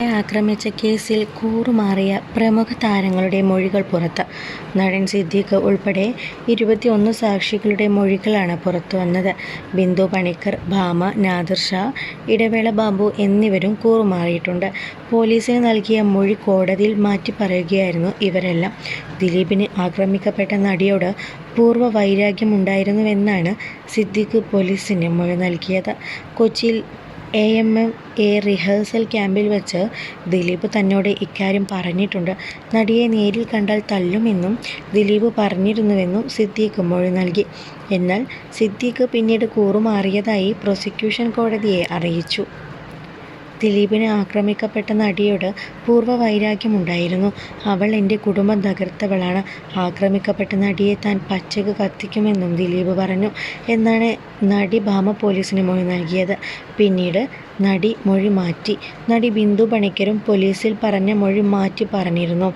ആക്രമിച്ച കേസിൽ കൂറുമാറിയ പ്രമുഖ താരങ്ങളുടെ മൊഴികൾ പുറത്ത്. നടൻ സിദ്ദീഖ് ഉൾപ്പെടെ ഇരുപത്തിയൊന്ന് സാക്ഷികളുടെ മൊഴികളാണ് പുറത്തുവന്നത്. ബിന്ദു പണിക്കർ, ഭാമ, നാദിർ ഷാ, ഇടവേള ബാബു എന്നിവരും കൂറുമാറിയിട്ടുണ്ട്. പോലീസിന് നൽകിയ മൊഴി കോടതിയിൽ മാറ്റി പറയുകയായിരുന്നു ഇവരെല്ലാം. ദിലീപിന് ആക്രമിക്കപ്പെട്ട നടിയോട് പൂർവ വൈരാഗ്യമുണ്ടായിരുന്നുവെന്നാണ് സിദ്ദീഖ് പോലീസിന് മൊഴി നൽകിയത്. കൊച്ചിയിൽ A. M. M A rehearsal ക്യാമ്പിൽ വച്ച് ദിലീപ് തന്നോട് ഇക്കാര്യം പറഞ്ഞിട്ടുണ്ട്. നടിയെ നേരിൽ കണ്ടാൽ തല്ലുമെന്നും ദിലീപ് പറഞ്ഞിരുന്നുവെന്നും സിദ്ദീഖ് മൊഴി നൽകി. എന്നാൽ സിദ്ദീഖ് പിന്നീട് കൂറുമാറിയതായി പ്രോസിക്യൂഷൻ കോടതിയെ അറിയിച്ചു. ദിലീപിന് ആക്രമിക്കപ്പെട്ട നടിയോട് പൂർവ വൈരാഗ്യമുണ്ടായിരുന്നു. അവൾ എന്റെ കുടുംബം തകർത്തവളാണ്. ആക്രമിക്കപ്പെട്ട നടിയെ താൻ പച്ചയ്ക്ക് കത്തിക്കുമെന്നും ദിലീപ് പറഞ്ഞു എന്നാണ് നടി ഭാമ പോലീസിന് മൊഴി നൽകിയത്. പിന്നീട് നടി മൊഴി മാറ്റി. നടി ബിന്ദു പണിക്കരും പോലീസിൽ പറഞ്ഞ മൊഴി മാറ്റിപ്പറഞ്ഞിരുന്നു.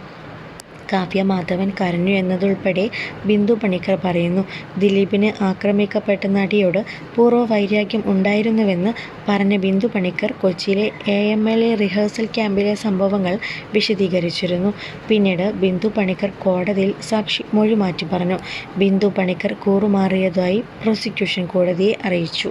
കാവ്യ മാധവൻ കരഞ്ഞു എന്നതുൾപ്പെടെ ബിന്ദു പണിക്കർ പറയുന്നു. ദിലീപിന് ആക്രമിക്കപ്പെട്ട നടിയോട് പൂർവ വൈരാഗ്യം ഉണ്ടായിരുന്നുവെന്ന് പറഞ്ഞ ബിന്ദു പണിക്കർ കൊച്ചിയിലെ A. M. L A rehearsal ക്യാമ്പിലെ സംഭവങ്ങൾ വിശദീകരിച്ചിരുന്നു. പിന്നീട് ബിന്ദു പണിക്കർ കോടതിയിൽ സാക്ഷി മൊഴി മാറ്റി പറഞ്ഞു ബിന്ദു പണിക്കർ കൂറുമാറിയതായി പ്രോസിക്യൂഷൻ കോടതിയെ അറിയിച്ചു.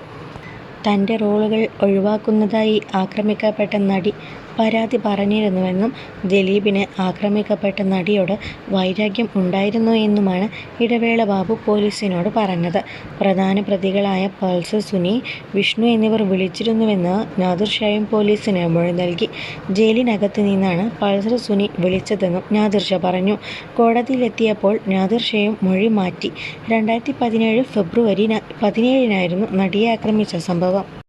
തന്റെ റോളുകൾ ഒഴിവാക്കുന്നതായി ആക്രമിക്കപ്പെട്ട നടി പരാതി പറഞ്ഞിരുന്നുവെന്നും ദിലീപിന് ആക്രമിക്കപ്പെട്ട നടിയോട് വൈരാഗ്യം ഉണ്ടായിരുന്നുവെന്നുമാണ് ഇടവേള ബാബു പോലീസിനോട് പറഞ്ഞത്. പ്രധാന പ്രതികളായ പൾസർ സുനി, വിഷ്ണു എന്നിവർ വിളിച്ചിരുന്നുവെന്ന് നാദിർ ഷായും പോലീസിന് മൊഴി നൽകി. ജയിലിനകത്ത് നിന്നാണ് പൾസർ സുനി വിളിച്ചതെന്നും ഷാ പറഞ്ഞു. കോടതിയിലെത്തിയപ്പോൾ നാദിർ ഷായും മൊഴി മാറ്റി. രണ്ടായിരത്തി പതിനേഴ് ഫെബ്രുവരി പതിനേഴിനായിരുന്നു നടിയെ ആക്രമിച്ച സംഭവം.